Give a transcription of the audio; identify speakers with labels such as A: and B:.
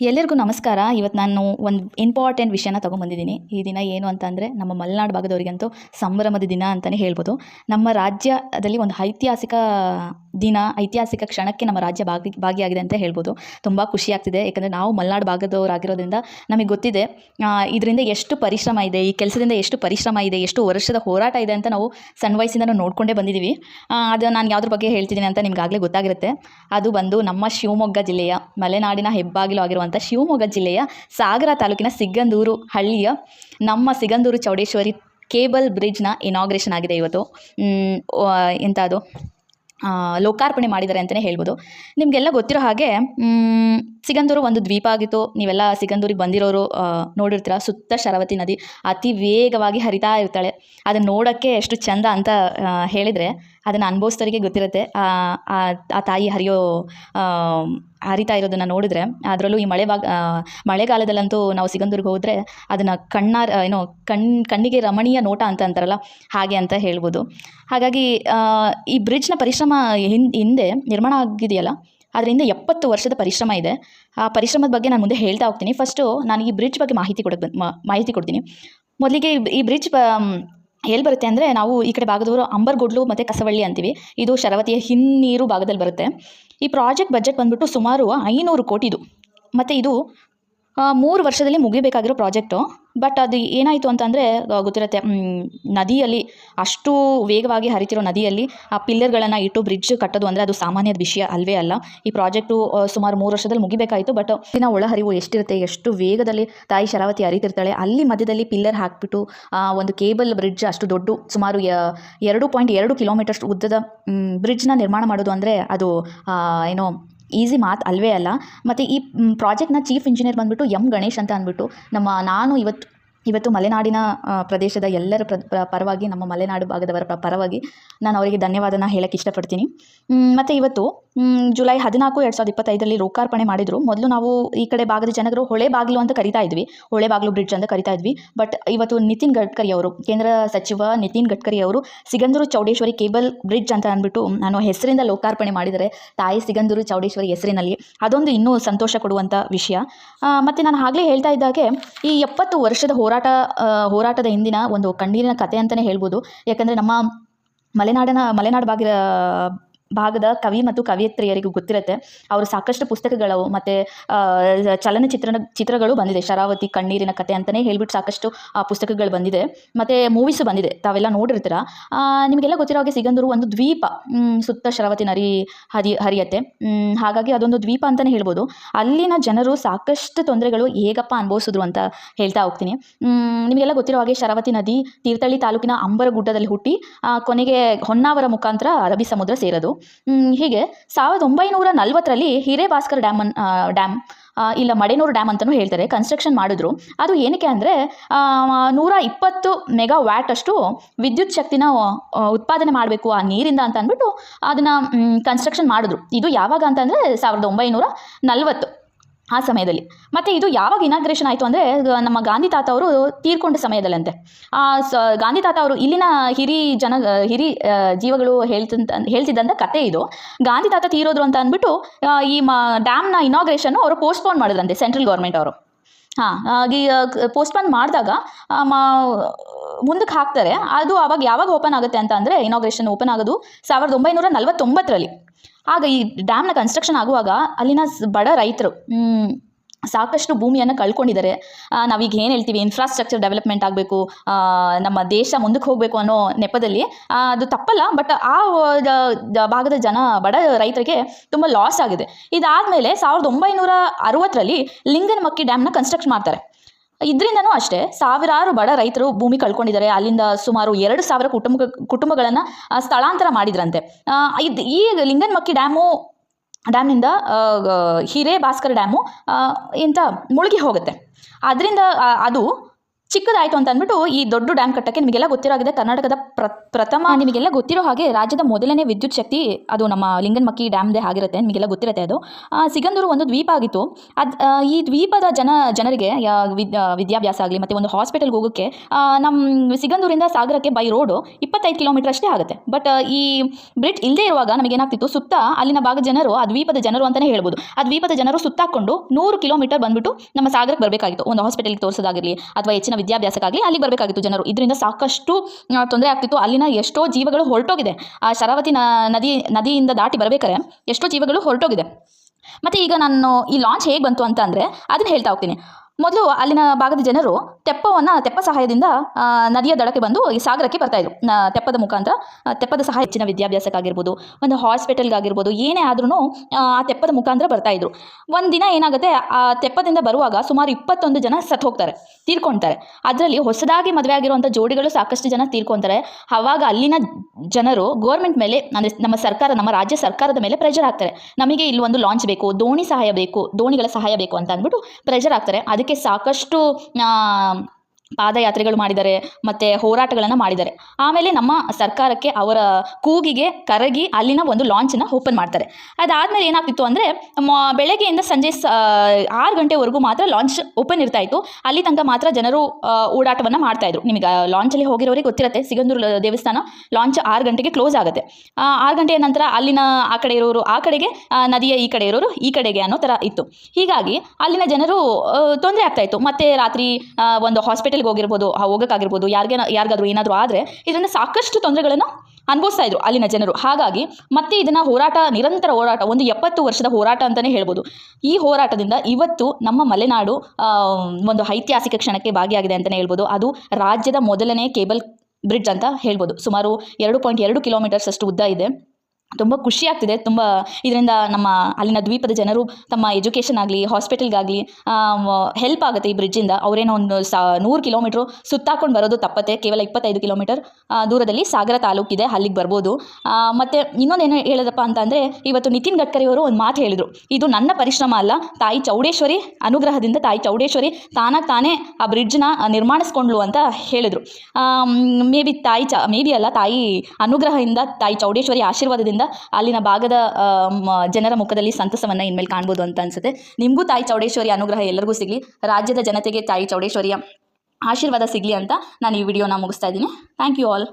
A: ಎಲ್ಲರಿಗೂ ನಮಸ್ಕಾರ. ಇವತ್ತು ನಾನು ಒಂದು ಇಂಪಾರ್ಟೆಂಟ್ ವಿಷಯನ ತೊಗೊಂಬಂದಿದ್ದೀನಿ. ಈ ದಿನ ಏನು ಅಂತಂದರೆ ನಮ್ಮ ಮಲೆನಾಡು ಭಾಗದವರಿಗಂತೂ ಸಂಭ್ರಮದ ದಿನ ಅಂತಲೇ ಹೇಳ್ಬೋದು. ನಮ್ಮ ರಾಜ್ಯದಲ್ಲಿ ಒಂದು ಐತಿಹಾಸಿಕ ದಿನ, ಐತಿಹಾಸಿಕ ಕ್ಷಣಕ್ಕೆ ನಮ್ಮ ರಾಜ್ಯ ಭಾಗಿ, ಭಾಗಿಯಾಗಿದೆ ಅಂತ ಹೇಳ್ಬೋದು. ತುಂಬ ಖುಷಿ ಆಗ್ತಿದೆ. ಯಾಕಂದರೆ ನಾವು ಮಲೆನಾಡು ಭಾಗದವರಾಗಿರೋದ್ರಿಂದ ನಮಗೆ ಗೊತ್ತಿದೆ ಇದರಿಂದ ಎಷ್ಟು ಪರಿಶ್ರಮ ಇದೆ, ಈ ಕೆಲಸದಿಂದ ಎಷ್ಟು ಪರಿಶ್ರಮ ಇದೆ, ಎಷ್ಟು ವರ್ಷದ ಹೋರಾಟ ಇದೆ ಅಂತ ನಾವು ಸಣ್ಣ ವಯಸ್ಸಿಂದ ಬಂದಿದ್ದೀವಿ ಅದು ನಾನು ಯಾವುದ್ರ ಬಗ್ಗೆ ಹೇಳ್ತಿದ್ದೀನಿ ಅಂತ ನಿಮ್ಗಾಗಲೇ ಗೊತ್ತಾಗಿರುತ್ತೆ. ಅದು ಬಂದು ನಮ್ಮ ಶಿವಮೊಗ್ಗ ಜಿಲ್ಲೆಯ ಮಲೆನಾಡಿನ ಹೆಬ್ಬಾಗಿಲು ಆಗಿರುವಂಥ ಶಿವಮೊಗ್ಗ ಜಿಲ್ಲೆಯ ಸಾಗರ ತಾಲೂಕಿನ ಸಿಗಂದೂರು ಹಳ್ಳಿಯ ನಮ್ಮ ಸಿಗಂದೂರು ಚೌಡೇಶ್ವರಿ ಕೇಬಲ್ ಬ್ರಿಡ್ಜ್ನ ಇನಾಗ್ರೇಷನ್ ಆಗಿದೆ ಇವತ್ತು. ಎಂಥದು ಲೋಕಾರ್ಪಣೆ ಮಾಡಿದ್ದಾರೆ ಅಂತಲೇ ಹೇಳ್ಬೋದು. ನಿಮಗೆಲ್ಲ ಗೊತ್ತಿರೋ ಹಾಗೆ ಸಿಗಂದೂರು ಒಂದು ದ್ವೀಪ ಆಗಿತ್ತು. ನೀವೆಲ್ಲ ಸಿಗಂದೂರಿಗೆ ಬಂದಿರೋರು ನೋಡಿರ್ತೀರ? ಸುತ್ತ ಶರಾವತಿ ನದಿ ಅತಿ ವೇಗವಾಗಿ ಹರಿತಾ ಇರ್ತಾಳೆ. ಅದನ್ನು ನೋಡೋಕ್ಕೆ ಎಷ್ಟು ಚಂದ ಅಂತ ಹೇಳಿದರೆ ಅದನ್ನು ಅನುಭವಿಸ್ತೋರಿಗೆ ಗೊತ್ತಿರುತ್ತೆ. ಆ ತಾಯಿ ಹರಿಯೋ ಹರಿತಾ ಇರೋದನ್ನು ನೋಡಿದ್ರೆ ಅದರಲ್ಲೂ ಈ ಮಳೆ ಭಾಗ ಮಳೆಗಾಲದಲ್ಲಂತೂ ನಾವು ಸಿಗಂದೂರಿಗೆ ಹೋದರೆ ಅದನ್ನು ಕಣ್ಣಾರ ಏನೋ ಕಣ್, ಕಣ್ಣಿಗೆ ರಮಣೀಯ ನೋಟ ಅಂತ ಅಂತಾರಲ್ಲ ಹಾಗೆ ಅಂತ ಹೇಳ್ಬೋದು. ಹಾಗಾಗಿ ಈ ಬ್ರಿಡ್ಜ್ನ ಪರಿಶ್ರಮ ಹಿಂದೆ ನಿರ್ಮಾಣ ಆಗಿದೆಯಲ್ಲ, ಅದರಿಂದ ಎಪ್ಪತ್ತು ವರ್ಷದ ಪರಿಶ್ರಮ ಇದೆ. ಆ ಪರಿಶ್ರಮದ ಬಗ್ಗೆ ನಾನು ಮುಂದೆ ಹೇಳ್ತಾ ಹೋಗ್ತೀನಿ. ಫಸ್ಟು ನಾನು ಈ ಬ್ರಿಡ್ಜ್ ಬಗ್ಗೆ ಮಾಹಿತಿ ಕೊಡೋಕೆ ಮಾ- ಮಾಹಿತಿ ಕೊಡ್ತೀನಿ. ಮೊದಲಿಗೆ ಈ ಬ್ರಿಡ್ಜ್ ಎಲ್ಲಿ ಬರುತ್ತೆ ಅಂದರೆ ನಾವು ಈ ಕಡೆ ಭಾಗದವರು ಅಂಬರ್ಗೋಡ್ಲು ಮತ್ತು ಕಸವಳ್ಳಿ ಅಂತೀವಿ. ಇದು ಶರಾವತಿಯ ಹಿನ್ನೀರು ಭಾಗದಲ್ಲಿ ಬರುತ್ತೆ. ಈ ಪ್ರಾಜೆಕ್ಟ್ ಬಜೆಟ್ ಬಂದ್ಬಿಟ್ಟು ಸುಮಾರು ಐನೂರು ಕೋಟಿದು. ಮತ್ತು ಇದು ಮೂರು ವರ್ಷದಲ್ಲಿ ಮುಗಿಬೇಕಾಗಿರೋ ಪ್ರಾಜೆಕ್ಟು ಬಟ್ ಅದು ಏನಾಯಿತು ಅಂತಂದರೆ ಗೊತ್ತಿರುತ್ತೆ ನದಿಯಲ್ಲಿ, ಅಷ್ಟು ವೇಗವಾಗಿ ಹರಿತಿರೋ ನದಿಯಲ್ಲಿ ಆ ಪಿಲ್ಲರ್ಗಳನ್ನು ಇಟ್ಟು ಬ್ರಿಡ್ಜ್ ಕಟ್ಟೋದು ಅಂದರೆ ಅದು ಸಾಮಾನ್ಯದ ವಿಷಯ ಅಲ್ವೇ ಅಲ್ಲ. ಈ ಪ್ರಾಜೆಕ್ಟು ಸುಮಾರು ಮೂರು ವರ್ಷದಲ್ಲಿ ಮುಗಿಬೇಕಾಯಿತು ಬಟ್ ದಿನ ಒಳಹರಿವು ಎಷ್ಟಿರುತ್ತೆ, ಎಷ್ಟು ವೇಗದಲ್ಲಿ ತಾಯಿ ಶರಾವತಿ ಹರಿತಿರ್ತಾಳೆ, ಅಲ್ಲಿ ಮಧ್ಯದಲ್ಲಿ ಪಿಲ್ಲರ್ ಹಾಕಿಬಿಟ್ಟು ಒಂದು ಕೇಬಲ್ ಬ್ರಿಡ್ಜ್ ಅಷ್ಟು ದೊಡ್ಡ, ಸುಮಾರು ಎರಡು ಪಾಯಿಂಟ್ ಎರಡು ಕಿಲೋಮೀಟರ್ಸ್ ಉದ್ದದ ಬ್ರಿಡ್ಜ್ನ ನಿರ್ಮಾಣ ಮಾಡೋದು ಅಂದರೆ ಅದು ಏನೋ ಈಸಿ ಮಾತು ಅಲ್ವೇ ಅಲ್ಲ. ಮತ್ತು ಈ ಪ್ರಾಜೆಕ್ಟ್ನ ಚೀಫ್ ಇಂಜಿನಿಯರ್ ಬಂದ್ಬಿಟ್ಟು ಎಂ ಗಣೇಶ್ ಅಂತ ಅಂದ್ಬಿಟ್ಟು ನಮ್ಮ ನಾನು ಇವತ್ತು ಇವತ್ತು ಮಲೆನಾಡಿನ ಪ್ರದೇಶದ ಎಲ್ಲರ ಪ್ರ, ಪ್ರ- ಪರವಾಗಿ, ನಮ್ಮ ಮಲೆನಾಡು ಭಾಗದವರ ಪರವಾಗಿ ನಾನು ಅವರಿಗೆ ಧನ್ಯವಾದನ ಹೇಳಕ್ಕೆ ಇಷ್ಟಪಡ್ತೀನಿ. ಮತ್ತು ಇವತ್ತು ಜುಲೈ ಹದಿನಾಲ್ಕು ಎರಡು ಸಾವಿರದ ಇಪ್ಪತ್ತೈದರಲ್ಲಿ ಲೋಕಾರ್ಪಣೆ ಮಾಡಿದರು. ಮೊದಲು ನಾವು ಈ ಕಡೆ ಭಾಗದ ಜನರು ಹೊಳೆ ಬಾಗಿಲು ಅಂತ ಕರಿತಾ ಇದ್ವಿ. ಹೊಳೆ ಬಾಗಿಲು ಬ್ರಿಡ್ಜ್ ಅಂತ ಕರಿತಾ ಇದ್ವಿ. ಬಟ್ ಇವತ್ತು ನಿತಿನ್ ಗಡ್ಕರಿ ಅವರು, ಕೇಂದ್ರ ಸಚಿವ ನಿತಿನ್ ಗಡ್ಕರಿ ಅವರು ಸಿಗಂದೂರು ಚೌಡೇಶ್ವರಿ ಕೇಬಲ್ ಬ್ರಿಡ್ಜ್ ಅಂತ ಅಂದ್ಬಿಟ್ಟು, ನಾನು ಹೆಸರಿಂದ ಲೋಕಾರ್ಪಣೆ ಮಾಡಿದರೆ ತಾಯಿ ಸಿಗಂದೂರು ಚೌಡೇಶ್ವರಿ ಹೆಸರಿನಲ್ಲಿ, ಅದೊಂದು ಇನ್ನೂ ಸಂತೋಷ ಕೊಡುವಂಥ ವಿಷಯ. ಮತ್ತು ನಾನು ಆಗಲೇ ಹೇಳ್ತಾ ಇದ್ದಾಗೆ, ಈ ಎಪ್ಪತ್ತು ವರ್ಷದ ಹೋರಾಟ ಆ, ಹೋರಾಟದ ಹಿಂದಿನ ಒಂದು ಕಣ್ಣೀರಿನ ಕಥೆ ಅಂತಲೇ ಹೇಳ್ಬೋದು. ಯಾಕಂದರೆ ನಮ್ಮ ಮಲೆನಾಡಿನ ಮಲೆನಾಡು ಭಾಗದ ಭಾಗದ ಕವಿ ಮತ್ತು ಕವಿಯತ್ರಿಯರಿಗೂ ಗೊತ್ತಿರುತ್ತೆ. ಅವರು ಸಾಕಷ್ಟು ಪುಸ್ತಕಗಳು ಮತ್ತು ಚಲನಚಿತ್ರ ಚಿತ್ರಗಳು ಬಂದಿದೆ. ಶರಾವತಿ ಕಣ್ಣೀರಿನ ಕತೆ ಅಂತಲೇ ಹೇಳ್ಬಿಟ್ಟು ಸಾಕಷ್ಟು ಆ, ಪುಸ್ತಕಗಳು ಬಂದಿದೆ. ಮತ್ತು ಮೂವೀಸು ಬಂದಿದೆ. ತಾವೆಲ್ಲ ನೋಡಿರ್ತೀರ? ನಿಮಗೆಲ್ಲ ಗೊತ್ತಿರೋ ಹಾಗೆ ಸಿಗಂದೂರು ಒಂದು ದ್ವೀಪ ಸುತ್ತ ಶರಾವತಿ ನರಿ ಹರಿ ಹರಿಯತ್ತೆ. ಹಾಗಾಗಿ ಅದೊಂದು ದ್ವೀಪ ಅಂತಲೇ ಹೇಳ್ಬೋದು. ಅಲ್ಲಿನ ಜನರು ಸಾಕಷ್ಟು ತೊಂದರೆಗಳು ಹೇಗಪ್ಪ ಅನುಭವಿಸಿದ್ರು ಅಂತ ಹೇಳ್ತಾ ಹೋಗ್ತೀನಿ. ನಿಮಗೆಲ್ಲ ಗೊತ್ತಿರೋ ಹಾಗೆ ಶರಾವತಿ ನದಿ ತೀರ್ಥಹಳ್ಳಿ ತಾಲೂಕಿನ ಅಂಬರಗುಡ್ಡದಲ್ಲಿ ಹುಟ್ಟಿ ಕೊನೆಗೆ ಹೊನ್ನಾವರ ಮುಖಾಂತರ ಅರಬ್ಬಿ ಸಮುದ್ರ ಸೇರೋದು. ಹೀಗೆ ಸಾವಿರದ ಒಂಬೈನೂರ ನಲ್ವತ್ತರಲ್ಲಿ ಹಿರೇಭಾಸ್ಕರ್ ಡ್ಯಾಮ್ ಡ್ಯಾಮ್ ಇಲ್ಲ ಮಡೆನೂರು ಡ್ಯಾಮ್ ಅಂತಲೂ ಹೇಳ್ತಾರೆ ಕನ್ಸ್ಟ್ರಕ್ಷನ್ ಮಾಡಿದ್ರು. ಅದು ಏನಕ್ಕೆ ಅಂದರೆ ನೂರ ಇಪ್ಪತ್ತು ಮೆಗಾ ವ್ಯಾಟ್ ಅಷ್ಟು ವಿದ್ಯುತ್ ಶಕ್ತಿನ ಉತ್ಪಾದನೆ ಮಾಡಬೇಕು ಆ ನೀರಿಂದ ಅಂತ ಅಂದ್ಬಿಟ್ಟು ಅದನ್ನು ಕನ್ಸ್ಟ್ರಕ್ಷನ್ ಮಾಡಿದ್ರು. ಇದು ಯಾವಾಗ ಅಂತಂದರೆ ಸಾವಿರದ ಒಂಬೈನೂರ ನಲ್ವತ್ತು. ಆ ಸಮಯದಲ್ಲಿ. ಮತ್ತು ಇದು ಯಾವಾಗ ಇನಾಗ್ರೇಷನ್ ಆಯಿತು ಅಂದರೆ ನಮ್ಮ ಗಾಂಧಿ ತಾತ ಅವರು ತೀರ್ಕೊಂಡ ಸಮಯದಲ್ಲಂತೆ. ಸ, ಗಾಂಧಿ ತಾತ ಅವರು ಇಲ್ಲಿನ ಹಿರಿ ಜನ ಹಿರಿ ಜೀವಗಳು ಹೇಳ್ತಂತ ಹೇಳ್ತಿದ್ದಂಥ ಕತೆ ಇದು. ಗಾಂಧಿ ತಾತ ತೀರೋದ್ರು ಅಂತ ಅಂದ್ಬಿಟ್ಟು ಈ ಮ ಡ್ಯಾಮ್ನ ಇನಾಗ್ರೇಷನ್ನು ಅವರು ಪೋಸ್ಟ್ಪೋನ್ ಮಾಡಿದ್ರಂತೆ ಸೆಂಟ್ರಲ್ ಗೌರ್ಮೆಂಟ್ ಅವರು. ಹಾಂ ಹಾಗೆ ಪೋಸ್ಟ್ಪೋನ್ ಮಾಡಿದಾಗ ಮುಂದಕ್ಕೆ ಹಾಕ್ತಾರೆ. ಅದು ಆವಾಗ ಯಾವಾಗ ಓಪನ್ ಆಗುತ್ತೆ ಅಂತ ಅಂದರೆ ಇನಾಗ್ರೇಷನ್ ಓಪನ್ ಆಗೋದು ಸಾವಿರದ ಒಂಬೈನೂರ ನಲವತ್ತೊಂಬತ್ತರಲ್ಲಿ. ಆಗ ಈ ಡ್ಯಾಮ್ನ ಕನ್ಸ್ಟ್ರಕ್ಷನ್ ಆಗುವಾಗ ಅಲ್ಲಿನ ಬಡ ರೈತರು ಸಾಕಷ್ಟು ಭೂಮಿಯನ್ನು ಕಳ್ಕೊಂಡಿದ್ದಾರೆ. ನಾವೀಗ ಏನು ಹೇಳ್ತೀವಿ? ಇನ್ಫ್ರಾಸ್ಟ್ರಕ್ಚರ್ ಡೆವಲಪ್ಮೆಂಟ್ ಆಗಬೇಕು ನಮ್ಮ ದೇಶ ಮುಂದಕ್ಕೆ ಹೋಗಬೇಕು ಅನ್ನೋ ನೆಪದಲ್ಲಿ ಅದು ತಪ್ಪಲ್ಲ ಬಟ್ ಆ ಭಾಗದ ಜನ, ಬಡ ರೈತರಿಗೆ ತುಂಬ ಲಾಸ್ ಆಗಿದೆ. ಇದಾದಮೇಲೆ ಸಾವಿರದ ಒಂಬೈನೂರ ಅರವತ್ತರಲ್ಲಿ ಲಿಂಗನಮಕ್ಕಿ ಡ್ಯಾಮ್ನ ಕನ್ಸ್ಟ್ರಕ್ಟ್ ಮಾಡ್ತಾರೆ. ಇದರಿಂದನೂ ಅಷ್ಟೇ ಸಾವಿರಾರು ಬಡ ರೈತರು ಭೂಮಿ ಕಳ್ಕೊಂಡಿದ್ದಾರೆ. ಅಲ್ಲಿಂದ ಸುಮಾರು ಎರಡು ಸಾವಿರ ಕುಟುಂಬ, ಕುಟುಂಬಗಳನ್ನು ಸ್ಥಳಾಂತರ ಮಾಡಿದ್ರಂತೆ. ಇದು ಈ ಲಿಂಗನಮಕ್ಕಿ ಡ್ಯಾಮು, ಡ್ಯಾಮ್ನಿಂದ ಹಿರೇ ಭಾಸ್ಕರ್ ಡ್ಯಾಮು ಇಂಥ ಮುಳುಗಿ ಹೋಗುತ್ತೆ. ಅದರಿಂದ ಅದು ಚಿಕ್ಕದಾಯಿತು ಅಂತ ಅಂದ್ಬಿಟ್ಟು ಈ ದೊಡ್ಡ ಡ್ಯಾಮ್ ಕಟ್ಟಕ್ಕೆ ನಿಮಗೆಲ್ಲ ಗೊತ್ತಿರೋ ಆಗಿದೆ ಕರ್ನಾಟಕದ ಪ್ರ, ಪ್ರಥಮ ನಿಮಗೆಲ್ಲ ಗೊತ್ತಿರೋ ಹಾಗೆ ರಾಜ್ಯದ ಮೊದಲನೇ ವಿದ್ಯುತ್ ಶಕ್ತಿ ಅದು ನಮ್ಮ ಲಿಂಗನಮಕ್ಕಿ ಡ್ಯಾಮ್ದೇ ಆಗಿರುತ್ತೆ, ನಿಮಗೆಲ್ಲ ಗೊತ್ತಿರುತ್ತೆ ಅದು. ಸಿಗಂದೂರು ಒಂದು ದ್ವೀಪ ಆಗಿತ್ತು. ಅದು ಈ ದ್ವೀಪದ ಜನ, ಜನರಿಗೆ ವಿದ್ಯಾಭ್ಯಾಸ ಆಗಲಿ ಮತ್ತು ಒಂದು ಹಾಸ್ಪಿಟಲ್ಗೆ ಹೋಗೋಕ್ಕೆ ನಮ್ಮ ಸಿಗಂದೂರಿಂದ ಸಾಗರಕ್ಕೆ ಬೈ ರೋಡು ಇಪ್ಪತ್ತೈದು ಕಿಲೋಮೀಟರ್ ಅಷ್ಟೇ ಆಗುತ್ತೆ. ಬಟ್ ಈ ಬ್ರಿಡ್ಜ್ ಇಲ್ಲದೆ ಇರುವಾಗ ನಮಗೇನಾಗ್ತಿತ್ತು, ಸುತ್ತ ಅಲ್ಲಿನ ಭಾಗದ ಜನರು, ಆ ದ್ವೀಪದ ಜನರು ಅಂತಲೇ ಹೇಳ್ಬೋದು. ಆ ದ್ವೀಪದ ಜನರು ಸುತ್ತಾಕೊಂಡು ನೂರು ಕಿಲೋಮೀಟರ್ ಬಂದ್ಬಿಟ್ಟು ನಮ್ಮ ಸಾಗರಕ್ಕೆ ಬರಬೇಕಾಗಿತ್ತು. ಒಂದು ಹಾಸ್ಪಿಟಲ್ಗೆ ತೋರಿಸೋದಾಗಿರಲಿ ಅಥವಾ ಹೆಚ್ಚಿನ ವಿದ್ಯಾಭ್ಯಾಸಕ್ಕಾಗಲಿ ಅಲ್ಲಿ ಬರಬೇಕಾಗಿತ್ತು ಜನರು. ಇದರಿಂದ ಸಾಕಷ್ಟು ತೊಂದರೆ ಆಗ್ತಿತ್ತು. ಅಲ್ಲಿನ ಎಷ್ಟೋ ಜೀವಗಳು ಹೊರಟೋಗಿದೆ. ಆ, ಶರಾವತಿ ನದಿ, ನದಿಯಿಂದ ದಾಟಿ ಬರಬೇಕಾರೆ ಎಷ್ಟೋ ಜೀವಗಳು ಹೊರಟೋಗಿದೆ. ಮತ್ತೆ ಈಗ ನಾನು ಈ ಲಾಂಚ್ ಹೇಗೆ ಬಂತು ಅಂತ ಅಂದರೆ, ಅದನ್ನ ಹೇಳ್ತಾ ಹೋಗ್ತೀನಿ. ಮೊದಲು ಅಲ್ಲಿನ ಭಾಗದ ಜನರು ತೆಪ್ಪವನ್ನು, ತೆಪ್ಪ ಸಹಾಯದಿಂದ ನದಿಯ ದಡಕ್ಕೆ ಬಂದು ಈ ಸಾಗರಕ್ಕೆ ಬರ್ತಾ ಇದ್ರು. ತೆಪ್ಪದ ಮುಖಾಂತರ ತೆಪ್ಪದ ಸಹಾಯ ಹೆಚ್ಚಿನ ವಿದ್ಯಾಭ್ಯಾಸಕ್ಕಾಗಿರ್ಬೋದು, ಒಂದು ಹಾಸ್ಪಿಟಲ್ಗಾಗಿರ್ಬೋದು, ಏನೇ ಆದ್ರೂ ಆ ತೆಪ್ಪದ ಮುಖಾಂತರ ಬರ್ತಾಯಿದ್ರು ಒಂದು ದಿನ ಏನಾಗುತ್ತೆ, ಆ ತೆಪ್ಪದಿಂದ ಬರುವಾಗ ಸುಮಾರು ಇಪ್ಪತ್ತೊಂದು ಜನ ಸತ್ತು ಹೋಗ್ತಾರೆ ತೀರ್ಕೊಳ್ತಾರೆ ಅದರಲ್ಲಿ ಹೊಸದಾಗಿ ಮದುವೆ ಆಗಿರುವಂಥ ಜೋಡಿಗಳು ಸಾಕಷ್ಟು ಜನ ತೀರ್ಕೊತಾರೆ. ಆವಾಗ ಅಲ್ಲಿನ ಜನರು ಗೋರ್ಮೆಂಟ್ ಮೇಲೆ, ಅಂದರೆ ನಮ್ಮ ಸರ್ಕಾರ, ನಮ್ಮ ರಾಜ್ಯ ಸರ್ಕಾರದ ಮೇಲೆ ಪ್ರೆಷರ್ ಆಗ್ತಾರೆ ನಮಗೆ ಇಲ್ಲಿ ಒಂದು ಲಾಂಚ್ ಬೇಕು, ದೋಣಿ ಸಹಾಯ ಬೇಕು, ದೋಣಿಗಳ ಸಹಾಯ ಬೇಕು ಅಂತ ಅಂದ್ಬಿಟ್ಟು ಪ್ರೆಷರ್ ಆಗ್ತಾರೆ ಅದಕ್ಕೆ ಸಾಕಷ್ಟು ಆ, ಪಾದಯಾತ್ರೆಗಳು ಮಾಡಿದ್ದಾರೆ ಮತ್ತು ಹೋರಾಟಗಳನ್ನು ಮಾಡಿದ್ದಾರೆ ಆಮೇಲೆ ನಮ್ಮ ಸರ್ಕಾರಕ್ಕೆ ಅವರ ಕೂಗಿಗೆ ಕರಗಿ ಅಲ್ಲಿನ ಒಂದು ಲಾಂಚನ್ನು ಓಪನ್ ಮಾಡ್ತಾರೆ. ಅದಾದಮೇಲೆ ಏನಾಗ್ತಿತ್ತು ಅಂದರೆ ಬೆಳಗ್ಗೆಯಿಂದ ಸಂಜೆ ಸ, ಆರು ಗಂಟೆವರೆಗೂ ಮಾತ್ರ ಲಾಂಚ್ ಓಪನ್ ಇರ್ತಾ ಇತ್ತು. ಅಲ್ಲಿ ತನಕ ಮಾತ್ರ ಜನರು ಓಡಾಟವನ್ನು ಮಾಡ್ತಾಯಿದ್ರು ನಿಮಗೆ ಲಾಂಚಲ್ಲಿ ಹೋಗಿರೋರಿಗೆ ಗೊತ್ತಿರುತ್ತೆ, ಸಿಗಂದೂರು ದೇವಸ್ಥಾನ ಲಾಂಚ್ ಆರು ಗಂಟೆಗೆ ಕ್ಲೋಸ್ ಆಗುತ್ತೆ. ಆರು ಗಂಟೆಯ ನಂತರ ಅಲ್ಲಿನ ಆ ಕಡೆ ಇರೋರು ಆ ಕಡೆಗೆ ನದಿಯ ಈ ಕಡೆ ಇರೋರು ಈ ಕಡೆಗೆ ಅನ್ನೋ ಥರ ಇತ್ತು. ಹೀಗಾಗಿ ಅಲ್ಲಿನ ಜನರು ತೊಂದರೆ ಆಗ್ತಾಯಿತ್ತು ಮತ್ತು ರಾತ್ರಿ ಒಂದು ಒಂದು ಹಾಸ್ಪಿಟಲ್ಗೆ ಹೋಗಿರ್ಬೋದು ಹೋಗೋಕ್ಕಾಗಿರ್ಬೋದು ಯಾರಿಗೆ ಯಾರಿಗಾದ್ರೂ ಏನಾದರೂ ಆದರೆ ಇದರಿಂದ ಸಾಕಷ್ಟು ತೊಂದರೆಗಳನ್ನು ಅನುಭವಿಸ್ತಾ ಇದ್ರು ಅಲ್ಲಿನ ಜನರು. ಹಾಗಾಗಿ ಮತ್ತೆ ಇದನ್ನು ಹೋರಾಟ, ನಿರಂತರ ಹೋರಾಟ, ಒಂದು ಎಪ್ಪತ್ತು ವರ್ಷದ ಹೋರಾಟ ಅಂತಲೇ ಹೇಳ್ಬೋದು. ಈ ಹೋರಾಟದಿಂದ ಇವತ್ತು ನಮ್ಮ ಮಲೆನಾಡು ಒಂದು ಐತಿಹಾಸಿಕ ಕ್ಷಣಕ್ಕೆ ಭಾಗಿಯಾಗಿದೆ ಅಂತಲೇ ಹೇಳ್ಬೋದು. ಅದು ರಾಜ್ಯದ ಮೊದಲನೇ ಕೇಬಲ್ ಬ್ರಿಡ್ಜ್ ಅಂತ ಹೇಳ್ಬೋದು. ಸುಮಾರು ಎರಡು ಪಾಯಿಂಟ್ ಎರಡು ಕಿಲೋಮೀಟರ್ಸ್ ಅಷ್ಟು ಉದ್ದ ಇದೆ. ತುಂಬ ಖುಷಿ ಆಗ್ತಿದೆ. ತುಂಬ ಇದರಿಂದ ನಮ್ಮ ಅಲ್ಲಿನ ದ್ವೀಪದ ಜನರು ತಮ್ಮ ಎಜುಕೇಷನ್ ಆಗಲಿ ಹಾಸ್ಪಿಟಲ್ಗಾಗಲಿ ಹೆಲ್ಪ್ ಆಗುತ್ತೆ ಈ ಬ್ರಿಡ್ಜಿಂದ ಅವರೇನೋ ಒಂದು ಸಾ, ನೂರು ಕಿಲೋಮೀಟ್ರು ಸುತ್ತಾಕೊಂಡು ಬರೋದು ತಪ್ಪತ್ತೆ. ಕೇವಲ ಇಪ್ಪತ್ತೈದು ಕಿಲೋಮೀಟರ್ ದೂರದಲ್ಲಿ ಸಾಗರ ತಾಲೂಕಿದೆ ಅಲ್ಲಿಗೆ ಬರ್ಬೋದು. ಮತ್ತು ಇನ್ನೊಂದೇನು ಹೇಳೋದಪ್ಪ ಅಂತ ಅಂದರೆ ಇವತ್ತು ನಿತಿನ್ ಗಡ್ಕರಿ ಅವರು ಒಂದು ಮಾತು ಹೇಳಿದರು. ಇದು ನನ್ನ ಪರಿಶ್ರಮ ಅಲ್ಲ, ತಾಯಿ ಚೌಡೇಶ್ವರಿ ಅನುಗ್ರಹದಿಂದ ತಾಯಿ ಚೌಡೇಶ್ವರಿ ತಾನಾಗಿ ತಾನೇ ಆ ಬ್ರಿಡ್ಜ್ನ ನಿರ್ಮಾಣಿಸ್ಕೊಂಡ್ಲು ಅಂತ ಹೇಳಿದರು. ಮೇ ಬಿ ತಾಯಿ ಚ ಮೇ ಬಿ ಅಲ್ಲ, ತಾಯಿ ಅನುಗ್ರಹದಿಂದ ತಾಯಿ ಚೌಡೇಶ್ವರಿ ಆಶೀರ್ವಾದದಿಂದ ಅಲ್ಲಿನ ಭಾಗದ ಜನರ ಮುಖದಲ್ಲಿ ಸಂತಸವನ್ನು ಇನ್ಮೇಲೆ ಕಾಣ್ಬೋದು ಅಂತ ಅನ್ಸುತ್ತೆ. ನಿಮಗೂ ತಾಯಿ ಚೌಡೇಶ್ವರಿ ಅನುಗ್ರಹ ಎಲ್ಲರಿಗೂ ಸಿಗಲಿ. ರಾಜ್ಯದ ಜನತೆಗೆ ತಾಯಿ ಚೌಡೇಶ್ವರಿಯ ಆಶೀರ್ವಾದ ಸಿಗಲಿ ಅಂತ ನಾನು ಈ ವಿಡಿಯೋನ ಮುಗಿಸ್ತಾ ಇದ್ದೀನಿ. Thank you all